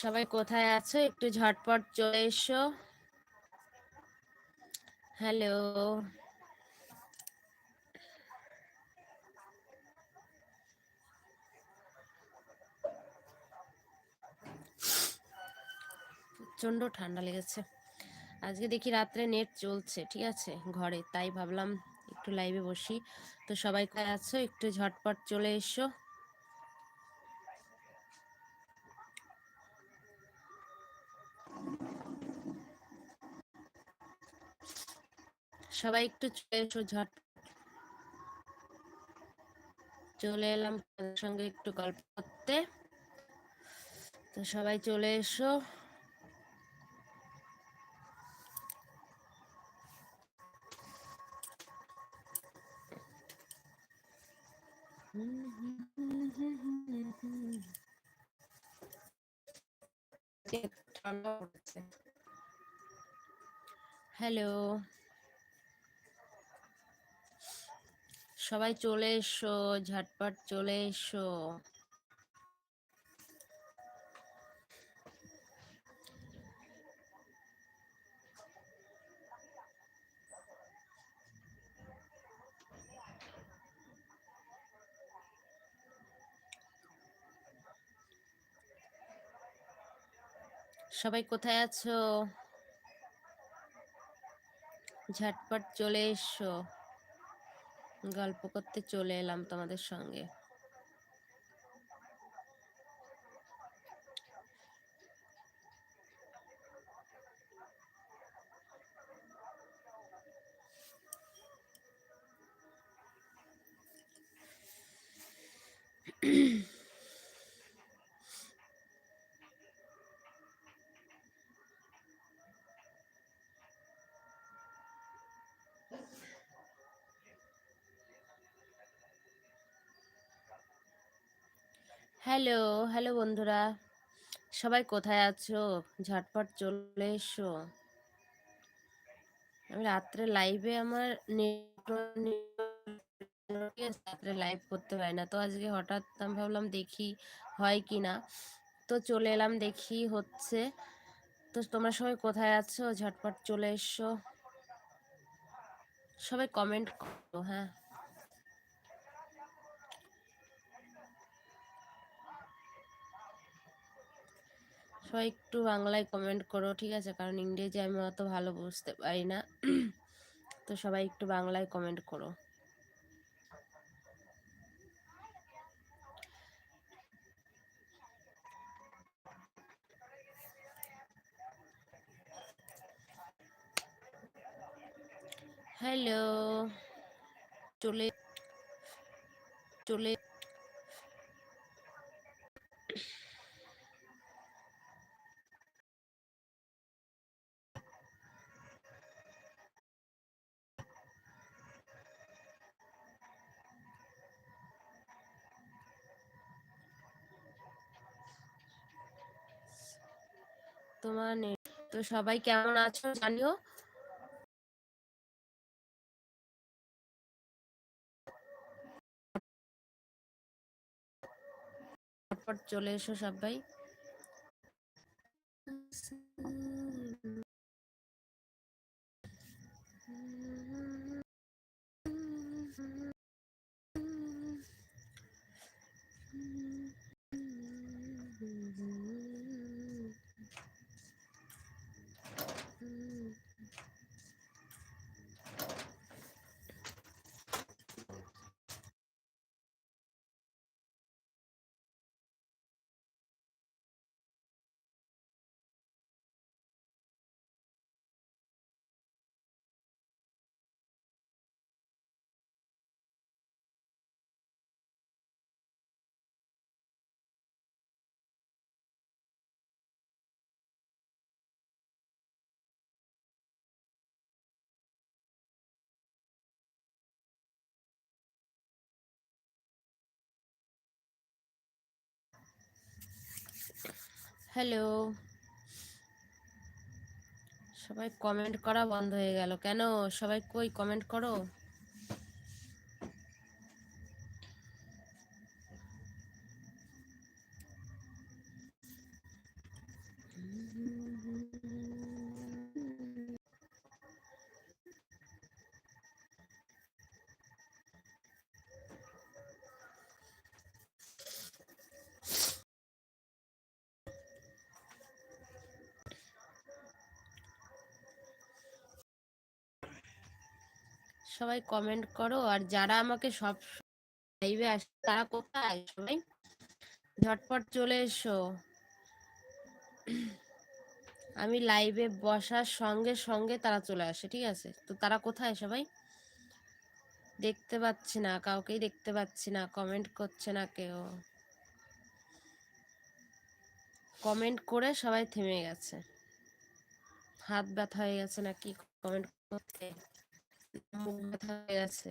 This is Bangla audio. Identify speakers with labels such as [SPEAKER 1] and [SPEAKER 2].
[SPEAKER 1] সবাই কোথায় আছো? একটু ঝটপট চলে এসো। হ্যালো প্রচণ্ড ঠান্ডা লেগেছে। আজকে দেখি রাত্রে নেট চলছে, ঠিক আছে, ঘরে। তাই ভাবলাম একটু লাইভে বসি। তো সবাই আছো? একটু ঝটপট চলে এসো। সবাই একটু চলে এসো ঝট চলে এলাম তাদের সঙ্গে একটু গল্প করতে। তো সবাই চলে এসো। হ্যালো। সবাই চলে এসো ঝটপট চলে এসো। সবাই কোথায় আছো? ঝটপট চলে এসো। গল্প করতে চলে এলাম তোমাদের সঙ্গে। হ্যালো হ্যালো বন্ধুরা। সবাই কোথায় আছো? ঝটপট চলে এসো। আমি রাত্রে লাইভে আমার রাত্রে লাইভ করতে পারি না। তো আজকে হঠাৎ আমি ভাবলাম দেখি হয় কি না। তো চলে এলাম দেখি হচ্ছে। তো তোমরা সবাই কোথায় আছো? ঝটপট চলে এসো। সবাই কমেন্ট করো হ্যাঁ। সবাই একটু বাংলায় কমেন্ট করো, ঠিক আছে? কারণ ইংরেজি আমি অত ভালো বুঝতে পারি না। তো সবাই একটু বাংলায় কমেন্ট করো। হ্যালো চলে চলে তোমার তো সবাই কেমন আছো জানিও? চলে এসো সবাই। হ্যালো। সবাই কমেন্ট করা বন্ধ হয়ে গেল। কেন? সবাই কই কমেন্ট করো? সবাই কমেন্ট করো। আর যারা আমাকে সব লাইভে আসে, তারা কোথায়? সবাই ঝটপট চলে এসো। আমি লাইভে বসার সঙ্গে সঙ্গে তারা চলে আসে, ঠিক আছে? তো তারা কোথায় সবাই? দেখতে পাচ্ছি না, কাউকেই দেখতে পাচ্ছি না কমেন্ট করছে না কেউ। কমেন্ট করে সবাই থেমে গেছে। হাত ব্যথা হয়ে গেছে নাকি? কমেন্ট করতে। ব্যথা হয়ে গেছে।